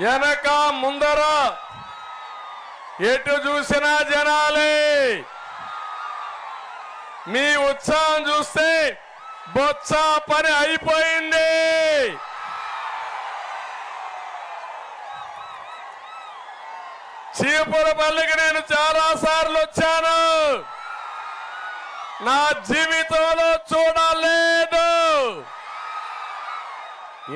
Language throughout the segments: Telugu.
వెనక ముందర. ఎటు చూసినా జనాలే. మీ ఉత్సాహం చూస్తే బొత్స పని అయిపోయింది. చీపురపల్లికి నేను చాలా సార్లు వచ్చాను. నా జీవితంలో చూడలేదు.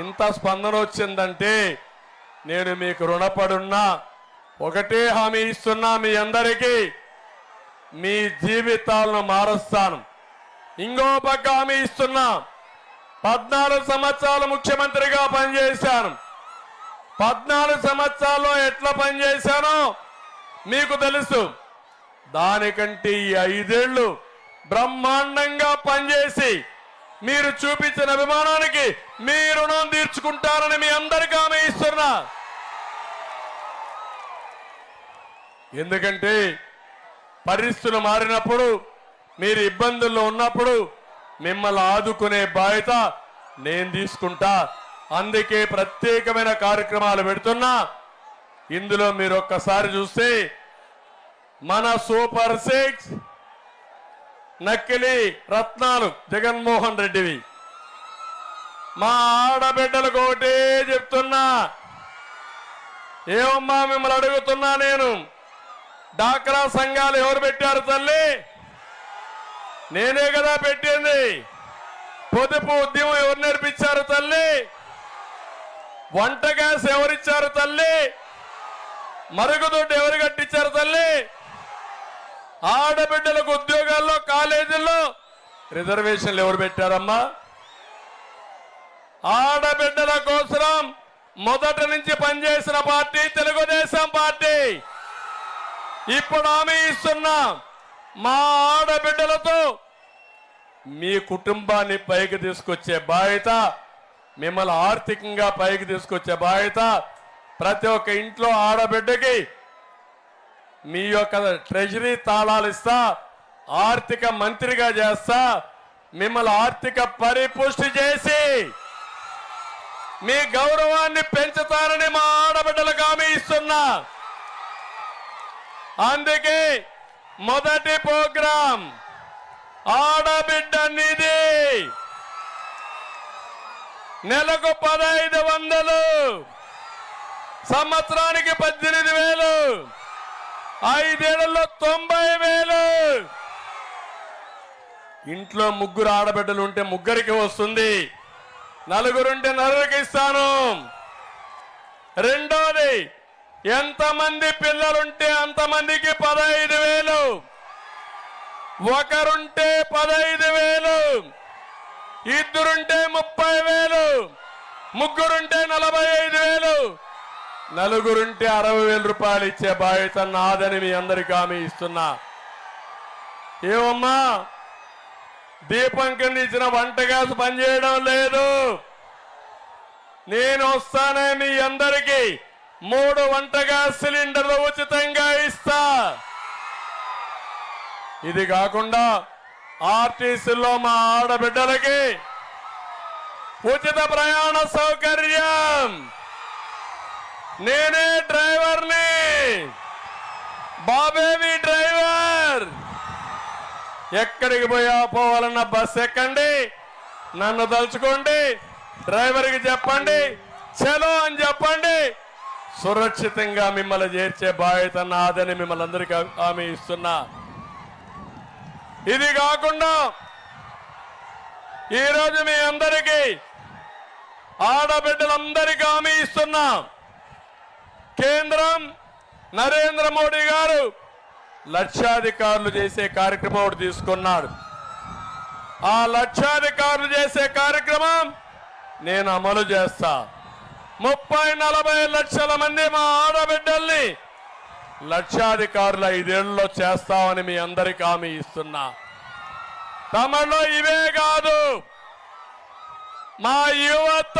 ఇంత స్పందన వచ్చిందంటే నేను మీకు రుణపడున్నా. ఒకటే హామీ ఇస్తున్నా మీ అందరికీ. మీ జీవితాలను మారుస్తాను. ఇంకో పక్క హామీ ఇస్తున్నా. పద్నాలుగు సంవత్సరాలు ముఖ్యమంత్రిగా పనిచేశాను. పద్నాలుగు సంవత్సరాల్లో ఎట్లా పనిచేశానో మీకు తెలుసు. దానికంటే ఈ ఐదేళ్ళు బ్రహ్మాండంగా పనిచేసి మీరు చూపించిన అభిమానానికి మీ రుణం తీర్చుకుంటారని మీ అందరికీ ఆమె ఇస్తున్నా. ఎందుకంటే పరిస్థితులు మారినప్పుడు మీరు ఇబ్బందుల్లో ఉన్నప్పుడు మిమ్మల్ని ఆదుకునే బాధ్యత నేను తీసుకుంటా. అందుకే ప్రత్యేకమైన కార్యక్రమాలు పెడుతున్నా. ఇందులో మీరు ఒక్కసారి చూస్తే మన సూపర్ సిక్స్ నక్కిలి రత్నాలు జగన్మోహన్ రెడ్డివి. మా ఆడబిడ్డలకు ఒకటే చెప్తున్నా. ఏమమ్మా మిమ్మల్ని అడుగుతున్నా నేను? డాక్రా సంఘాలు ఎవరు పెట్టారు తల్లి? నేనే కదా పెట్టింది. పొదుపు ఉద్యమం ఎవరు నేర్పించారు తల్లి? వంట గ్యాస్ ఎవరిచ్చారు తల్లి? మరుగుదొడ్డు ఎవరు కట్టించారు తల్లి? ఆడబిడ్డలకు ఉద్యోగాల్లో కాలేజీల్లో రిజర్వేషన్లు ఎవరు పెట్టారమ్మా? ఆడబిడ్డల కోసం మొదటి నుంచి పనిచేసిన పార్టీ తెలుగుదేశం పార్టీ. ఇప్పుడు హామీ ఇస్తున్నా మా ఆడబిడ్డలతో మీ కుటుంబాన్ని పైకి తీసుకొచ్చే బాధ్యత మిమ్మల్ని ఆర్థికంగా పైకి తీసుకొచ్చే బాధ్యత ప్రతి ఒక్క ఇంట్లో ఆడబిడ్డకి మీ యొక్క ట్రెజరీ తాళాలు ఇస్తా ఆర్థిక మంత్రిగా చేస్తా మిమ్మల్ని ఆర్థిక పరిపుష్టి చేసి మీ గౌరవాన్ని పెంచుతారని మా ఆడబిడ్డలకు హామీ ఇస్తున్నా. అందుకే మొదటి ప్రోగ్రాం ఆడబిడ్డ నిధి. నెలకు పదహైదు వందలు సంవత్సరానికి పద్దెనిమిది వేలు. ఐదేళ్ళలో తొంభై వేలు. ఇంట్లో ముగ్గురు ఆడబిడ్డలు ఉంటే ముగ్గురికి వస్తుంది. నలుగురుంటే నలుగురికి ఇస్తాను. రెండోది ఎంతమంది పిల్లలుంటే అంతమందికి పదహైదు వేలు. ఒకరుంటే పదహైదు వేలు. ఇద్దరుంటే ముప్పై వేలు. ముగ్గురుంటే నలభై ఐదు వేలు. నలుగురుంటే అరవై వేల రూపాయలు ఇచ్చే బాధ్యత నాదని మీ అందరికీ హామీ ఇస్తున్నా. ఏమమ్మా? దీపం కింద ఇచ్చిన వంట గ్యాస్ పనిచేయడం లేదు. నేను వస్తానే మీ అందరికీ మూడు వంట గ్యాస్ సిలిండర్లు ఉచితంగా ఇస్తా. ఇది కాకుండా ఆర్టీసీలో మా ఆడబిడ్డలకి ఉచిత ప్రయాణ సౌకర్యం. నేనే డ్రైవర్ని. బాబేవి డ్రైవర్. ఎక్కడికి పోయా పోవాలన్న బస్ ఎక్కండి. నన్ను తలుచుకోండి. డ్రైవర్కి చెప్పండి. చలో అని చెప్పండి. సురక్షితంగా మిమ్మల్ని చేర్చే బాధ్యత నాదని మిమ్మల్ని అందరికీ హామీ ఇస్తున్నా. ఇది కాకుండా ఈరోజు మీ అందరికీ ఆడబిడ్డలందరికీ హామీ ఇస్తున్నాం. కేంద్రం నరేంద్ర మోడీ గారు లక్షాధికారులు చేసే కార్యక్రమం ఒకటి తీసుకున్నాడు. ఆ లక్షాధికారులు చేసే కార్యక్రమం నేను అమలు చేస్తా. ముప్పై నలభై లక్షల మంది మా ఆడబిడ్డల్ని లక్షాధికారులు ఐదేళ్ళలో చేస్తామని మీ అందరికీ హామీ ఇస్తున్నా. తమలో ఇవే కాదు మా యువత.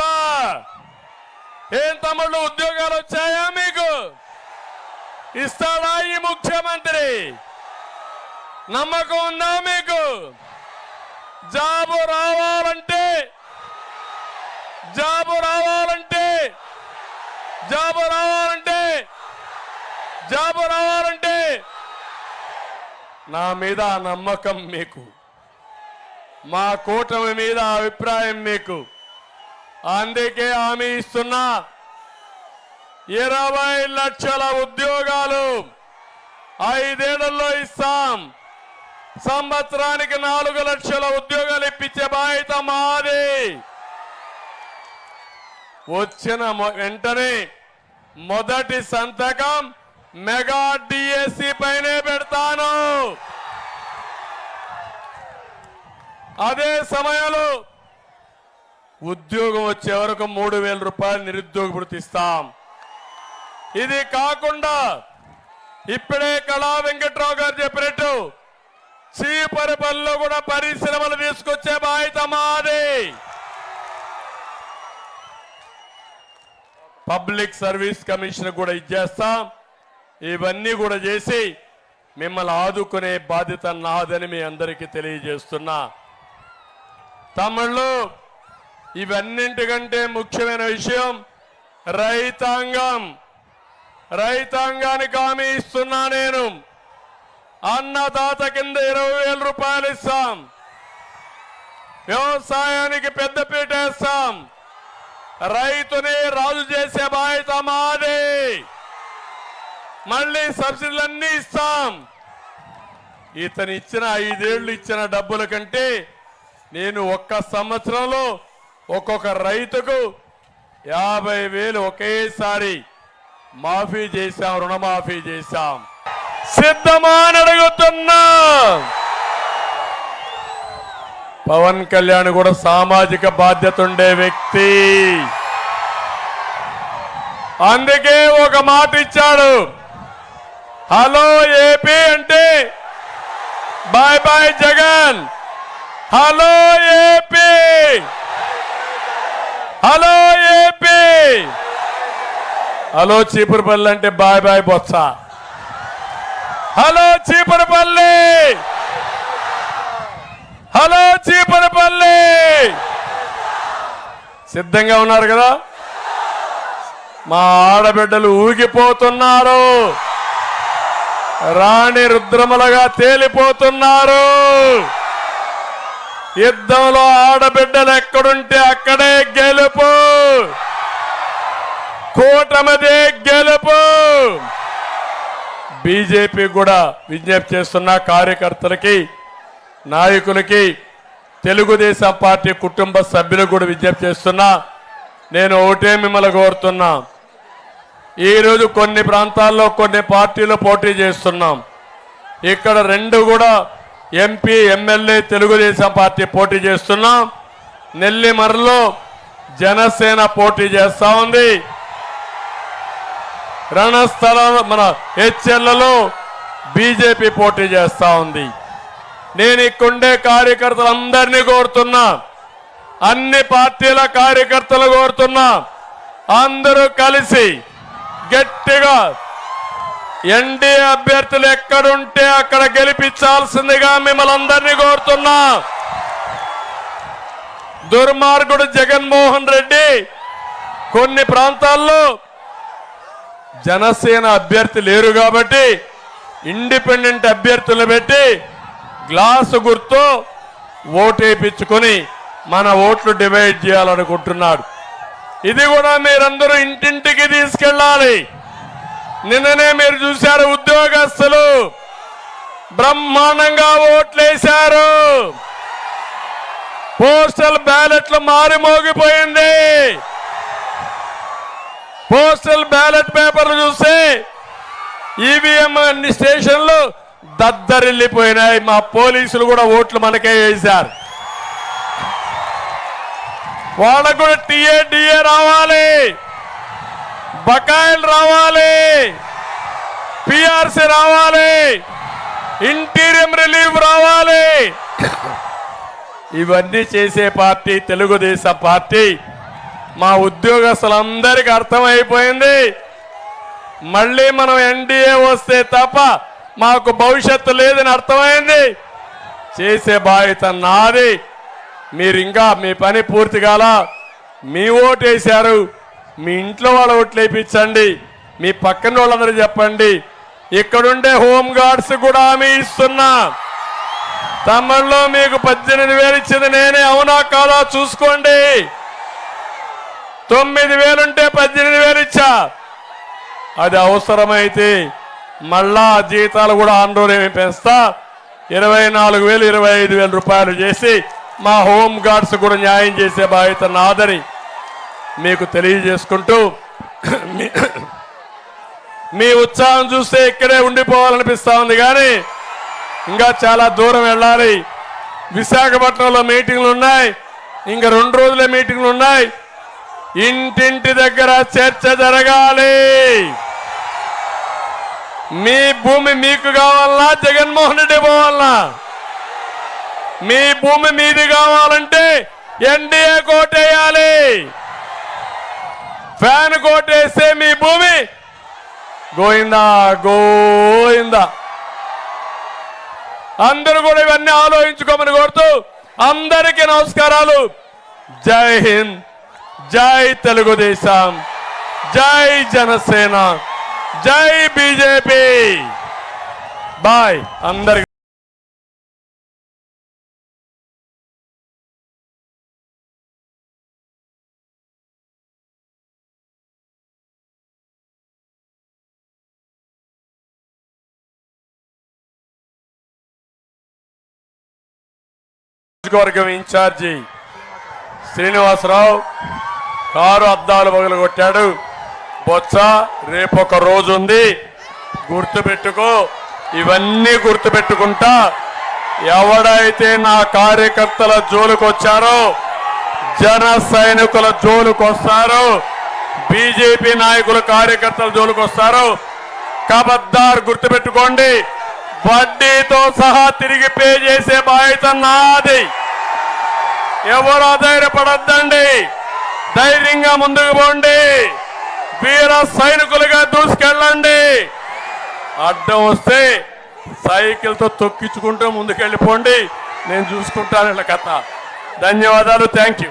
ఏం తమళ్ళు ఉద్యోగాలు వచ్చాయా ఇస్తాడా ఈ ముఖ్యమంత్రి? నమ్మకం ఉందా మీకు? జాబు రావాలంటే జాబు రావాలంటే జాబు రావాలంటే జాబు రావాలంటే నా మీద నమ్మకం మీకు. మా కూటమి మీద అభిప్రాయం మీకు. అందుకే హామీ ఇస్తున్నా. ఇరవై లక్షల ఉద్యోగాలు ఐదేళ్ళలో ఇస్తాం. సంవత్సరానికి నాలుగు లక్షల ఉద్యోగాలు ఇప్పించే బాధ్యత మాది. వచ్చిన వెంటనే మొదటి సంతకం మెగా డిఎస్సి పైనే పెడతాను. అదే సమయంలో ఉద్యోగం వచ్చే వరకు మూడు వేల రూపాయలు నిరుద్యోగ గుర్తిస్తాం ఇది కాకుండా ఇప్పుడే కళా వెంకట్రావు గారు చెప్పినట్టు చీపరపల్లిలో కూడా పరిశ్రమలు తీసుకొచ్చే బాధ్యత మాది. పబ్లిక్ సర్వీస్ కమిషన్ కూడా ఇచ్చేస్తాం. ఇవన్నీ కూడా చేసి మిమ్మల్ని ఆదుకునే బాధ్యత నాదని మీ అందరికీ తెలియజేస్తున్నా. తమిళ్ళు ఇవన్నింటికంటే ముఖ్యమైన విషయం రైతాంగం. రైతాంగానికి హామీ ఇస్తున్నా నేను. అన్నదాత కింద ఇరవై వేల రూపాయలు ఇస్తాం. వ్యవసాయానికి పెద్దపీట వేస్తాం. రైతుని రాజు చేసే బాధ్యత మాది. మళ్ళీ సబ్సిడీలన్నీ ఇస్తాం. ఇతను ఇచ్చిన ఐదేళ్ళు ఇచ్చిన డబ్బుల కంటే నేను ఒక్క సంవత్సరంలో ఒక్కొక్క రైతుకు యాభై వేలు ఒకేసారి మాఫీ చేశాం రుణమాఫీ చేశాం. సిద్ధమా అని అడుగుతున్నా. పవన్ కళ్యాణ్ కూడా సామాజిక బాధ్యత ఉండే వ్యక్తి. అందుకే ఒక మాట ఇచ్చాడు. హలో ఏపీ అంటే bye bye Jagan. Hello AP. Hello AP. Hello Cheepurupalli అంటే bye bye Botsa. Hello Cheepurupalli hello Cheepurupalli సిద్ధంగా ఉన్నారు కదా? మా ఆడబిడ్డలు ఊగిపోతున్నారు. రాణి రుద్రములుగా తేలిపోతున్నారు. యుద్ధంలో ఆడబిడ్డలు ఎక్కడుంటే అక్కడే గెలుపు కూటమిదే గెలుపు. బీజేపీ కూడా విజ్ఞప్తి చేస్తున్న కార్యకర్తలకి నాయకులకి తెలుగుదేశం పార్టీ కుటుంబ సభ్యులకు కూడా విజ్ఞప్తి చేస్తున్నా నేను ఒకటే మిమ్మల్ని కోరుతున్నా. ఈరోజు కొన్ని ప్రాంతాల్లో కొన్ని పార్టీలు పోటీ చేస్తున్నాం. ఇక్కడ రెండు కూడా ఎంపీ ఎమ్మెల్యే తెలుగుదేశం పార్టీ పోటీ చేస్తున్నాం. నెల్లిమర్రలో జనసేన పోటీ చేస్తూ ఉంది. రణస్థలం మన హెచ్ఎల్లలో బీజేపీ పోటీ చేస్తూ ఉంది. నేను ఇక్కడుండే కార్యకర్తలందరినీ కోరుతున్నా. అన్ని పార్టీల కార్యకర్తలు కోరుతున్నా. అందరూ కలిసి గట్టిగా ఎన్డీఏ అభ్యర్థులు ఎక్కడుంటే అక్కడ గెలిపించాల్సిందిగా మిమ్మల్ని అందరినీ కోరుతున్నా. దుర్మార్గుడు జగన్మోహన్ రెడ్డి కొన్ని ప్రాంతాల్లో జనసేన అభ్యర్థి లేరు కాబట్టి ఇండిపెండెంట్ అభ్యర్థులు పెట్టి గ్లాసు గుర్తు ఓటేపించుకొని మన ఓట్లు డివైడ్ చేయాలనుకుంటున్నాడు. ఇది కూడా మీరందరూ ఇంటింటికి తీసుకెళ్ళాలి. నిన్ననే మీరు చూశారు ఉద్యోగస్తులు బ్రహ్మాండంగా ఓట్లేశారు. పోస్టల్ బ్యాలెట్లు మారి మోగిపోయింది పోస్టల్ బ్యాలెట్ పేపర్లు చూస్తే ఈవీఎం అన్ని స్టేషన్లు దద్దరిల్లిపోయినాయి. మా పోలీసులు కూడా ఓట్లు మనకే వేశారు. వాళ్ళకు కూడా టీఏ డిఏ రావాలి. బకాయిలు రావాలి. పిఆర్సి రావాలి. ఇంటీరియం రిలీఫ్ రావాలి. ఇవన్నీ చేసే పార్టీ తెలుగుదేశం పార్టీ. మా ఉద్యోగస్తులందరికీ అర్థమైపోయింది. మళ్ళీ మనం ఎన్డీఏ వస్తే తప్ప మాకు భవిష్యత్తు లేదని అర్థమైంది. చేసే బాధ్యత నాది. మీరు ఇంకా మీ పని పూర్తి కాల మీ ఓటు వేశారు. మీ ఇంట్లో వాళ్ళ ఓట్లు వేయించండి. మీ పక్కన వాళ్ళందరూ చెప్పండి. ఇక్కడుండే హోమ్ గార్డ్స్ కూడా హామీ ఇస్తున్నా. తమ్ముళ్ళు మీకు పద్దెనిమిది వేలు ఇచ్చింది నేనే అవునా కాదా చూసుకోండి. తొమ్మిది వేలుంటే పద్దెనిమిది వేలు ఇచ్చా అది అవసరమైతే మళ్ళా జీతాలు కూడా ఆందోళన పెంచుతా? ఇరవై నాలుగు వేలు ఇరవై ఐదు వేల రూపాయలు చేసి మా హోమ్ గార్డ్స్ కూడా న్యాయం చేసే బాధ్యత నాదని మీకు తెలియజేసుకుంటూ మీ- మీ ఉత్సాహం చూస్తే ఇక్కడే ఉండిపోవాలనిపిస్తా ఉంది కానీ ఇంకా చాలా దూరం వెళ్ళాలి. విశాఖపట్నంలో మీటింగ్లు ఉన్నాయి. ఇంకా రెండు రోజులే మీటింగ్లు ఉన్నాయి. ఇంటింటి దగ్గర చర్చ జరగాలి. మీ భూమి మీకు కావాలా జగన్మోహన్ రెడ్డి పోవాలా మీ భూమి మీది కావాలంటే ఎన్డీఏ కోటేయాలి. ఫ్యాన్ కోటేస్తే మీ భూమి గోయిందా? గోయిందా? అందరూ కూడా ఇవన్నీ ఆలోచించుకోమని కోరుతూ అందరికీ నమస్కారాలు. జై హింద్. జై తెలుగుదేశం జై జనసేన జై బీజేపీ. బాయ్ అందరికి. నియోజకవర్గం ఇన్ఛార్జి శ్రీనివాసరావు కారు అద్దాలు పగలు బొత్స రేపు ఒక రోజు ఉంది గుర్తుపెట్టుకో ఇవన్నీ గుర్తుపెట్టుకుంటా. ఎవడైతే నా కార్యకర్తల జోలుకొచ్చారో జన సైనికుల జోలుకొస్తారో బీజేపీ నాయకుల కార్యకర్తల జోలుకొస్తారో కబద్దార్ గుర్తుపెట్టుకోండి. వడ్డీతో సహా తిరిగి పే చేసే బాధ్యత నాది. ఎవరు అధైర్యపడద్దండి. ధైర్యంగా ముందుకు పోండి. వీర సైనికులుగా దూసుకెళ్ళండి. అడ్డం వస్తే సైకిల్తో తొక్కించుకుంటూ ముందుకెళ్ళిపోండి. నేను చూసుకుంటాను ఇలా కథ. ధన్యవాదాలు. Thank you.